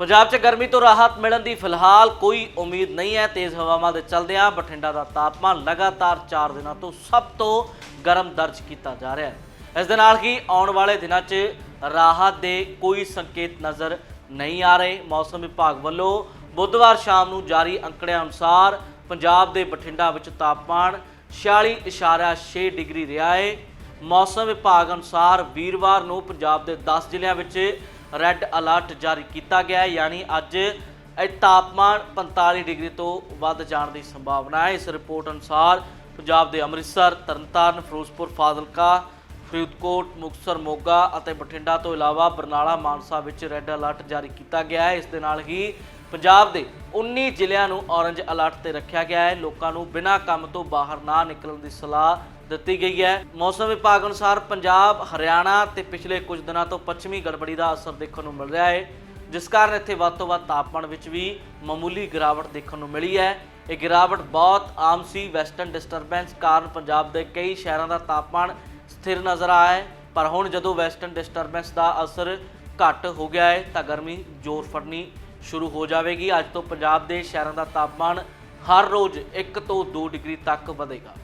ਪੰਜਾਬ 'ਚ ਗਰਮੀ ਤੋਂ ਰਾਹਤ ਮਿਲਣ ਦੀ ਫਿਲਹਾਲ ਕੋਈ ਉਮੀਦ ਨਹੀਂ ਹੈ। ਤੇਜ਼ ਹਵਾਵਾਂ ਦੇ ਚਲਦਿਆਂ ਬਠਿੰਡਾ ਦਾ ਤਾਪਮਾਨ ਲਗਾਤਾਰ 4 ਦਿਨਾਂ ਤੋਂ ਸਭ ਤੋਂ ਗਰਮ ਦਰਜ ਕੀਤਾ ਜਾ ਰਿਹਾ ਹੈ। ਇਸ ਦੇ ਨਾਲ ਹੀ ਆਉਣ ਵਾਲੇ ਦਿਨਾਂ 'ਚ ਰਾਹਤ ਦੇ ਕੋਈ ਸੰਕੇਤ ਨਜ਼ਰ ਨਹੀਂ ਆ ਰਹੇ। ਮੌਸਮ ਵਿਭਾਗ ਵੱਲੋਂ ਬੁੱਧਵਾਰ ਸ਼ਾਮ ਨੂੰ ਜਾਰੀ ਅੰਕੜਿਆਂ ਅਨੁਸਾਰ ਪੰਜਾਬ ਦੇ ਬਠਿੰਡਾ ਵਿੱਚ ਤਾਪਮਾਨ 46.6 ਡਿਗਰੀ ਰਿਹਾ ਹੈ। ਮੌਸਮ ਵਿਭਾਗ ਅਨੁਸਾਰ ਵੀਰਵਾਰ ਨੂੰ ਪੰਜਾਬ ਦੇ 10 ਜ਼ਿਲ੍ਹਿਆਂ ਵਿੱਚ ਰੈੱਡ ਅਲਰਟ ਜਾਰੀ ਕੀਤਾ ਗਿਆ ਹੈ, ਯਾਨੀ ਅੱਜ ਇਹ ਤਾਪਮਾਨ 45 ਡਿਗਰੀ ਤੋਂ ਵੱਧ ਜਾਣ ਦੀ ਸੰਭਾਵਨਾ ਹੈ। ਇਸ ਰਿਪੋਰਟ ਅਨੁਸਾਰ ਪੰਜਾਬ ਦੇ ਅੰਮ੍ਰਿਤਸਰ, ਤਰਨਤਾਰਨ, ਫਿਰੋਜ਼ਪੁਰ, ਫਾਜ਼ਿਲਕਾ, ਫਰੀਦਕੋਟ, ਮੁਕਤਸਰ, ਮੋਗਾ ਅਤੇ ਬਠਿੰਡਾ ਤੋਂ ਇਲਾਵਾ ਬਰਨਾਲਾ, ਮਾਨਸਾ ਵਿੱਚ ਰੈੱਡ ਅਲਰਟ ਜਾਰੀ ਕੀਤਾ ਗਿਆ ਹੈ। ਇਸ ਦੇ ਨਾਲ ਹੀ ਪੰਜਾਬ ਦੇ 19 ਜ਼ਿਲ੍ਹਿਆਂ ਨੂੰ ਔਰੰਜ ਅਲਰਟ ਤੇ ਰੱਖਿਆ ਗਿਆ ਹੈ। ਲੋਕਾਂ ਨੂੰ ਬਿਨਾਂ ਕੰਮ ਤੋਂ ਬਾਹਰ ਨਾ ਨਿਕਲਣ ਦੀ ਸਲਾਹ ਦਿੱਤੀ ਗਈ ਹੈ। ਮੌਸਮ ਵਿਭਾਗ ਅਨੁਸਾਰ ਪੰਜਾਬ, ਹਰਿਆਣਾ ਤੇ ਪਿਛਲੇ ਕੁਝ ਦਿਨਾਂ ਤੋਂ ਪੱਛਮੀ ਗੜਬੜੀ ਦਾ ਅਸਰ ਦੇਖਣ ਨੂੰ ਮਿਲ ਰਿਹਾ ਹੈ। ਜਿਸ ਕਾਰਨ ਇੱਥੇ ਵੱਧ ਤੋਂ ਵੱਧ ਤਾਪਮਾਨ ਵਿੱਚ ਵੀ ਮਾਮੂਲੀ ਗਿਰਾਵਟ ਦੇਖਣ ਨੂੰ ਮਿਲੀ ਹੈ। ਇਹ ਗਿਰਾਵਟ ਬਹੁਤ ਆਮ ਸੀ। ਵੈਸਟਰਨ ਡਿਸਟਰਬੈਂਸ ਕਾਰਨ ਪੰਜਾਬ ਦੇ ਕਈ ਸ਼ਹਿਰਾਂ ਦਾ ਤਾਪਮਾਨ ਸਥਿਰ ਨਜ਼ਰ ਆਇਆ ਹੈ। ਪਰ ਹੁਣ ਜਦੋਂ ਵੈਸਟਰਨ ਡਿਸਟਰਬੈਂਸ ਦਾ ਅਸਰ ਘੱਟ ਹੋ ਗਿਆ ਹੈ ਤਾਂ ਗਰਮੀ ਜ਼ੋਰ ਫੜਨੀ ਸ਼ੁਰੂ ਹੋ ਜਾਵੇਗੀ। ਅੱਜ ਤੋਂ ਪੰਜਾਬ ਦੇ ਸ਼ਹਿਰਾਂ ਦਾ ਤਾਪਮਾਨ ਹਰ ਰੋਜ਼ 1 ਤੋਂ 2 ਡਿਗਰੀ ਤੱਕ ਵਧੇਗਾ।